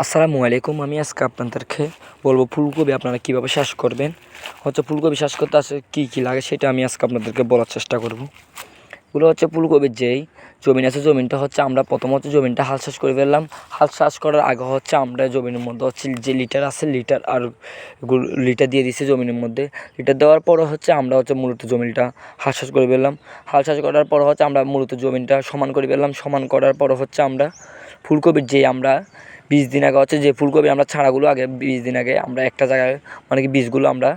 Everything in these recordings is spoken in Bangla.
আসসালামু আলাইকুম, আমি আজকে আপনাদেরকে বলব ফুলকপি আপনারা কীভাবে চাষ করবেন। হচ্ছে ফুলকপি চাষ করতে আসে কী কী লাগে সেটা আমি আজকে আপনাদেরকে বলার চেষ্টা করব। এগুলো হচ্ছে ফুলকপির যেই জমিন আছে, জমিনটা হচ্ছে আমরা প্রথম হচ্ছে জমিনটা হাল চাষ করে ফেললাম। হাল চাষ করার আগে হচ্ছে আমরা জমিনের মধ্যে হচ্ছে যে লিটার আছে, লিটার আর লিটার দিয়ে দিচ্ছি জমিনের মধ্যে। লিটার দেওয়ার পরে হচ্ছে আমরা হচ্ছে মূলত জমিনটা হাল চাষ করে ফেললাম। হাল চাষ করার পর হচ্ছে আমরা মূলত জমিনটা সমান করে ফেললাম। সমান করার পর হচ্ছে আমরা ফুলকপির যে আমরা বিশ দিন আগে হচ্ছে যে ফুলকপি আমরা ছাড়াগুলো আগে বিশ দিন আগে আমরা একটা জায়গায় মানে কি বীজগুলো আমরা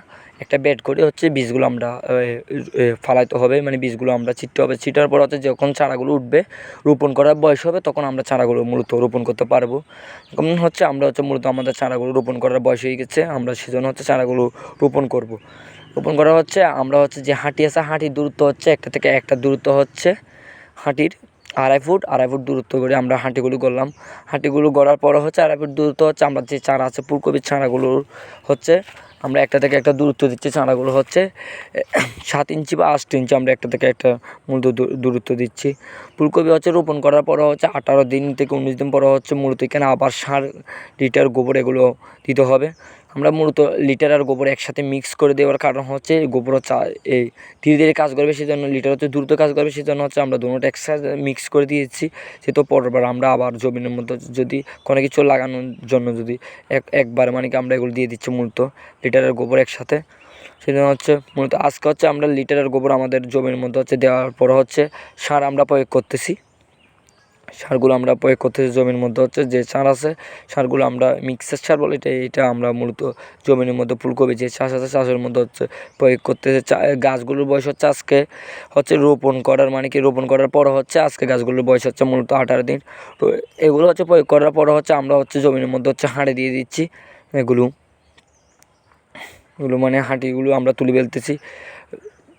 একটা বেড করে হচ্ছে বীজগুলো আমরা ফালাইতে হবে মানে বীজগুলো আমরা ছিটতে হবে। ছিটার পর হচ্ছে যখন চারাগুলো উঠবে, রোপণ করার বয়স হবে, তখন আমরা চারাগুলো মূলত রোপণ করতে পারব। এখন হচ্ছে আমরা হচ্ছে মূলত আমাদের চারাগুলো রোপণ করার বয়স হয়ে গেছে, আমরা সেজন্য হচ্ছে চারাগুলো রোপণ করব। রোপণ করা হচ্ছে, আমরা হচ্ছে যে হাঁটি আছে হাঁটির দূরত্ব হচ্ছে, একটা থেকে একটা দূরত্ব হচ্ছে হাঁটির। আড়াই ফুট আড়াই ফুট দূরত্ব করে আমরা হাঁটিগুলো করলাম হাঁটিগুলো গড়ার পরে হচ্ছে আড়াই ফুট দূরত্ব হচ্ছে আমরা যে চারা আছে, ফুলকপির চারাগুলোর হচ্ছে, আমরা একটা থেকে একটা দূরত্ব দিচ্ছি, চারাগুলো হচ্ছে সাত ইঞ্চি বা আট ইঞ্চি আমরা একটা থেকে একটা মূলত দূরত্ব দিচ্ছি। ফুলকপি হচ্ছে রোপণ করার পরে হচ্ছে আঠারো দিন থেকে উনিশ দিন পরে হচ্ছে মূলত এখানে আবার সার, লিটার গোবর এগুলো দিতে হবে। আমরা মূলত লিটার আর গোবর একসাথে মিক্স করে দেওয়ার কারণ হচ্ছে গোবর হচ্ছে এই ধীরে ধীরে কাজ করবে সেই জন্য লিটার হচ্ছে দ্রুত কাজ করবে সেই জন্য হচ্ছে আমরা দুটোটা একসাথে মিক্স করে দিয়েছি। সে তো পরবার আমরা আবার জমিনের মধ্যে যদি কোনো কিছু লাগানোর জন্য যদি এক, একবার মানে কি আমরা এগুলো দিয়ে দিচ্ছি মূলত লিটার আর গোবর একসাথে। সেই জন্য হচ্ছে মূলত আজকে হচ্ছে আমরা লিটার আর গোবর আমাদের জমির মধ্যে হচ্ছে দেওয়ার পর হচ্ছে সার আমরা প্রয়োগ করতেছি। সারগুলো আমরা প্রয়োগ করতেছি জমির মধ্যে হচ্ছে যে সার আছে, সারগুলো আমরা মিক্সার সার বলে এটা এটা আমরা মূলত জমির মধ্যে ফুলকপি যে চাষ আছে, চাষের মধ্যে হচ্ছে প্রয়োগ করতেছে গাছগুলোর বয়স হচ্ছে আজকে হচ্ছে রোপণ করার মানে কি রোপণ করার পর হচ্ছে আজকে গাছগুলোর বয়স হচ্ছে মূলত আঠারো দিন। তো এগুলো হচ্ছে প্রয়োগ করার পর হচ্ছে আমরা হচ্ছে জমির মধ্যে হচ্ছে হাঁড়ি দিয়ে দিচ্ছি। এগুলো এগুলো মানে হাঁটিগুলো আমরা তুলে ফেলতেছি।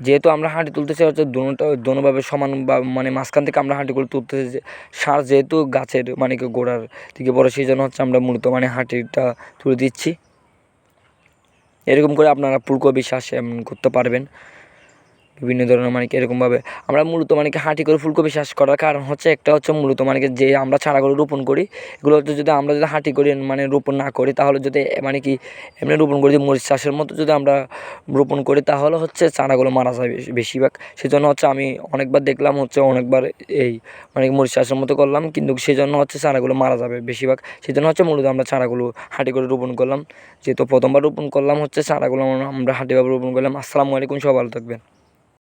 যেহেতু আমরা হাঁটি তুলতেছি, হচ্ছে দোনোটা দোনোভাবে সমান বা মানে মাঝখান থেকে আমরা হাঁটি হাঁটিগুলো তুলতেছি যে, সার যেহেতু গাছের মানে কি গোড়ার থেকে পড়ে, সেই জন্য হচ্ছে আমরা মূলত মানে হাঁটিটা তুলে দিচ্ছি। এরকম করে আপনারা ফুলকপি এমন করতে পারবেন। বিভিন্ন ধরনের মানে কি এরকমভাবে। আমরা মূলত মানে কি হাঁটি করে ফুলকপি চাষ করার কারণ হচ্ছে একটা হচ্ছে মূলত মানে কি যে আমরা চারাগুলো রোপণ করি, এগুলো হচ্ছে যদি আমরা যদি হাঁটি করি মানে রোপণ না করি, তাহলে যদি মানে কি এমনি রোপণ করি মরিচ চাষের মতো যদি আমরা রোপণ করি, তাহলে হচ্ছে চারাগুলো মারা যায় বেশি- বেশিরভাগ সেজন্য হচ্ছে আমি অনেকবার দেখলাম হচ্ছে অনেকবার এই মানে মরিচ চাষের মতো করলাম, কিন্তু সেজন্য হচ্ছে চারাগুলো মারা যাবে বেশিরভাগ সেজন্য হচ্ছে মূলত আমরা চারাগুলো হাঁটি করে রোপণ করলাম। যেহেতু প্রথমবার রোপণ করলাম হচ্ছে, চারাগুলো আমরা হাঁটিভাবে রোপণ করলাম। আসসালামু আলাইকুম সব ভালো থাকবেন।